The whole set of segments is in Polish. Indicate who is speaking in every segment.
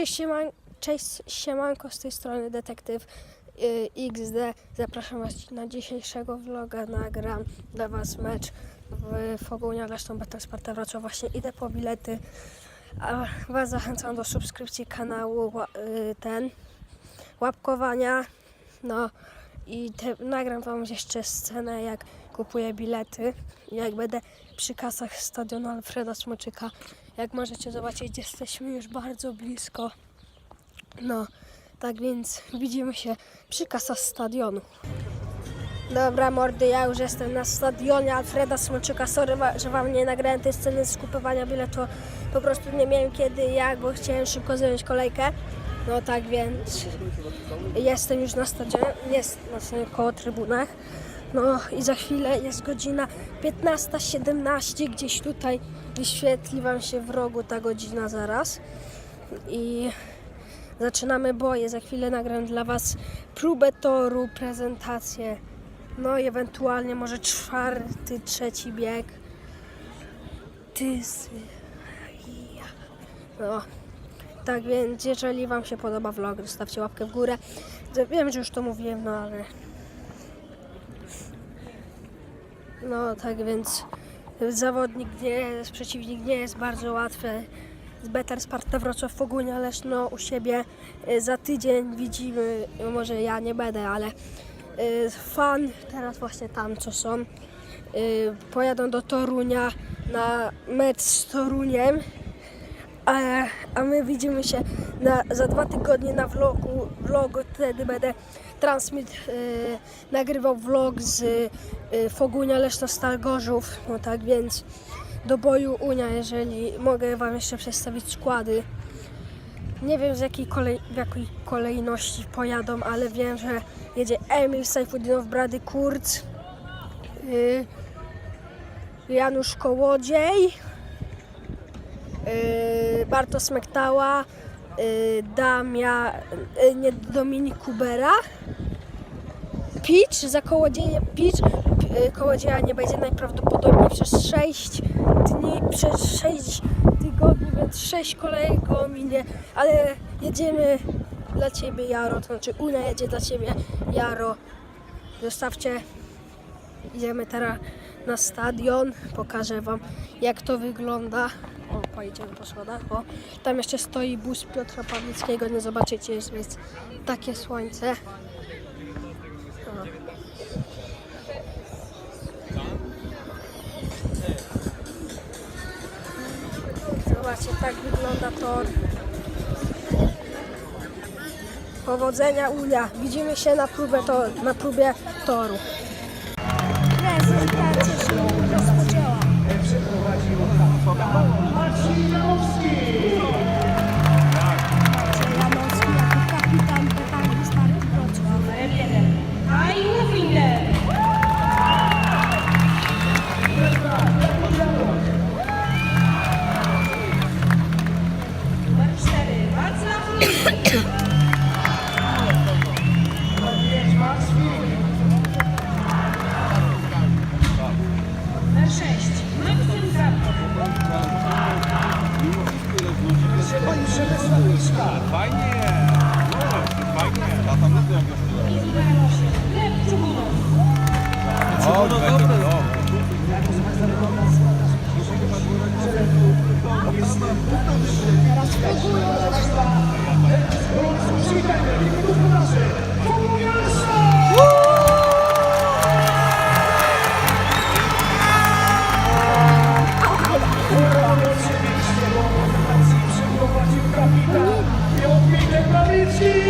Speaker 1: Cześć, cześć siemanko, z tej strony detektyw y, XD. Zapraszam Was na dzisiejszego vloga. Nagram dla Was mecz w Fogunia Leszną Beta Sparta Wrocław. Właśnie idę po bilety. A Was zachęcam do subskrypcji kanału y, ten, łapkowania. No i te, nagram Wam jeszcze scenę jak kupuję bilety. Jak będę przy kasach stadionu Alfreda Smoczyka. Jak możecie zobaczyć, jesteśmy już bardzo blisko. No, tak więc widzimy się przy kasach stadionu. Dobra, mordy, ja już jestem na stadionie Alfreda Smoczyka. Sorry, że wam nie nagrałem tej sceny z kupowania biletu. Po prostu nie miałem kiedy, jak, bo chciałem szybko zająć kolejkę. No tak więc jestem już na stadionie, jest właśnie koło trybunach. No i za chwilę jest godzina 15.17, gdzieś tutaj wyświetli Wam się w rogu ta godzina zaraz. I zaczynamy boje. Za chwilę nagram dla Was próbę toru, prezentację. No i ewentualnie może czwarty, trzeci bieg. Ja. No. Tak więc, jeżeli Wam się podoba vlog, zostawcie łapkę w górę. Wiem, że już to mówiłem, no ale No tak więc zawodnik nie jest, przeciwnik nie jest bardzo łatwy. Z Better Sparta Wrocław Fogunia Leszno u siebie y, za tydzień widzimy, no może ja nie będę, ale y, fan teraz właśnie tam co są y, pojadą do Torunia na mecz z Toruniem a, a my widzimy się na, za dwa tygodnie na vlogu. vlogu wtedy będę transmit y, nagrywał vlog z y, Fogunia Leszno Stal Gorzów. No tak więc do boju Unia, jeżeli mogę Wam jeszcze przedstawić składy. Nie wiem z jakiej kolej, w jakiej kolejności pojadą, ale wiem, że jedzie Emil Sajfudinow, Brady Kurz, y, Janusz Kołodziej, yy, Bartosz Mektała, yy, Damia, yy, nie, Dominik Kubera, Pitch, za kołodzieje Pitch, yy, kołodzieja nie będzie najprawdopodobniej przez 6 dni, przez 6 tygodni, więc 6 kolejek go ale jedziemy dla Ciebie Jaro, to znaczy Unia jedzie dla Ciebie Jaro. Zostawcie Idziemy teraz na stadion, pokażę Wam jak to wygląda. O, pojedziemy po schodach, bo tam jeszcze stoi bus Piotra Pawlickiego, nie zobaczycie, jest więc takie słońce. Tak wygląda tor. Powodzenia Unia. Widzimy się na próbę, to, na próbie toru.
Speaker 2: Fajnie! Fajnie! A tam
Speaker 3: osiem. Gleb Czubunów.
Speaker 2: O,
Speaker 1: sempre amici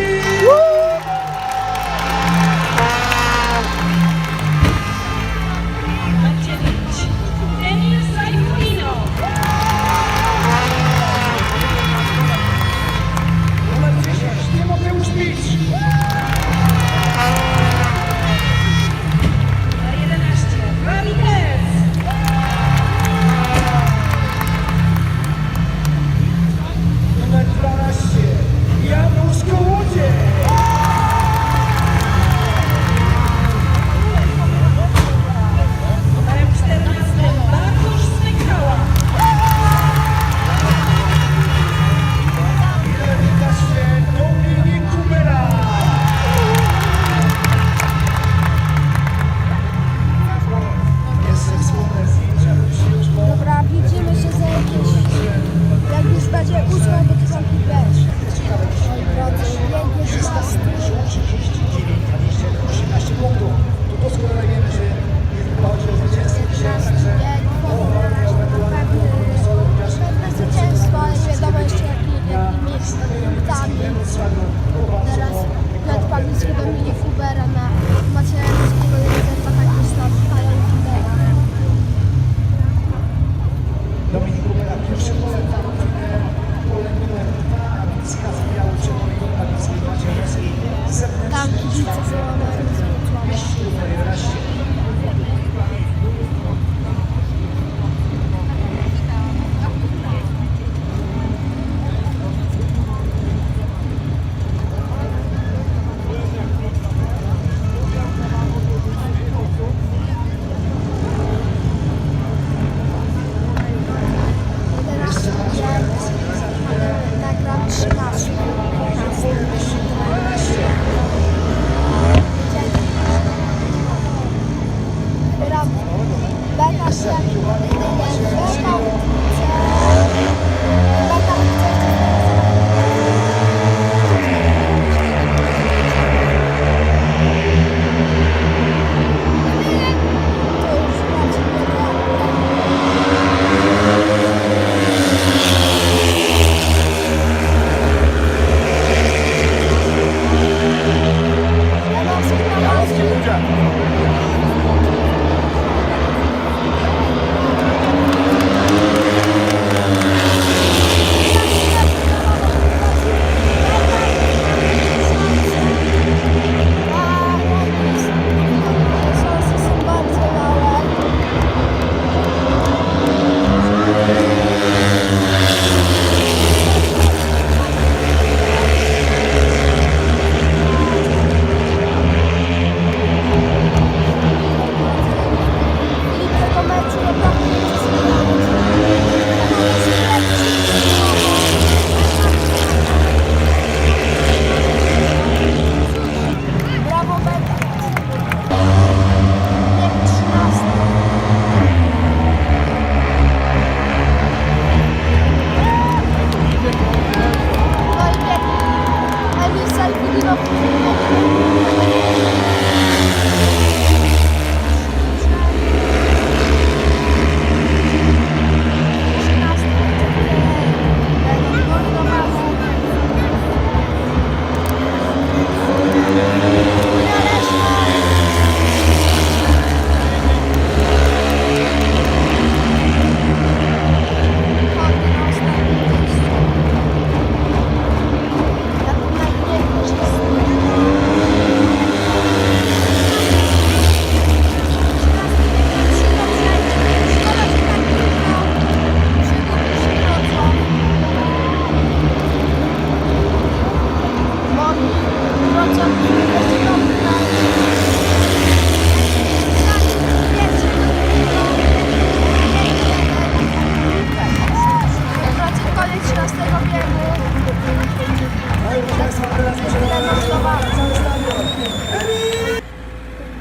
Speaker 1: Russia.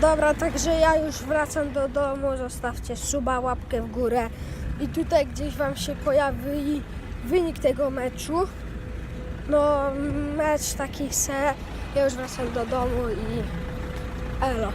Speaker 1: Dobra, także ja już wracam do domu. Zostawcie suba, łapkę w górę. I tutaj gdzieś Wam się pojawi wynik tego meczu. No, mecz taki se. Ja już wracam do domu i elo.